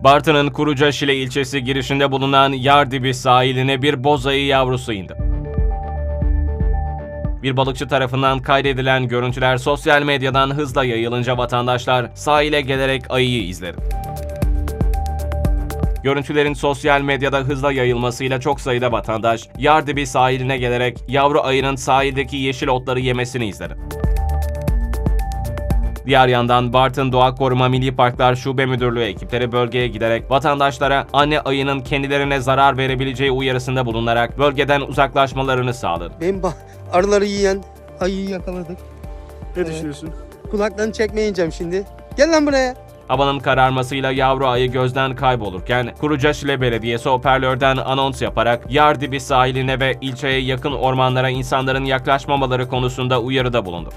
Bartın'ın Kurucaşile ilçesi girişinde bulunan Yardibi sahiline bir boz ayı yavrusu indi. Bir balıkçı tarafından kaydedilen görüntüler sosyal medyadan hızla yayılınca vatandaşlar sahile gelerek ayıyı izledi. Görüntülerin sosyal medyada hızla yayılmasıyla çok sayıda vatandaş Yardibi sahiline gelerek yavru ayının sahildeki yeşil otları yemesini izledi. Diğer yandan Bartın Doğa Koruma Milli Parklar Şube Müdürlüğü ekipleri bölgeye giderek vatandaşlara anne ayının kendilerine zarar verebileceği uyarısında bulunarak bölgeden uzaklaşmalarını sağladı. Ba- arıları yiyen ayıyı yakaladık. Ne Evet. düşünüyorsun? Kulaklarını çekmeyeceğim şimdi. Gel lan buraya. Havanın kararmasıyla yavru ayı gözden kaybolurken Kurucaşile Belediyesi hoparlörden anons yaparak Yardibi sahiline ve ilçeye yakın ormanlara insanların yaklaşmamaları konusunda uyarıda bulundu.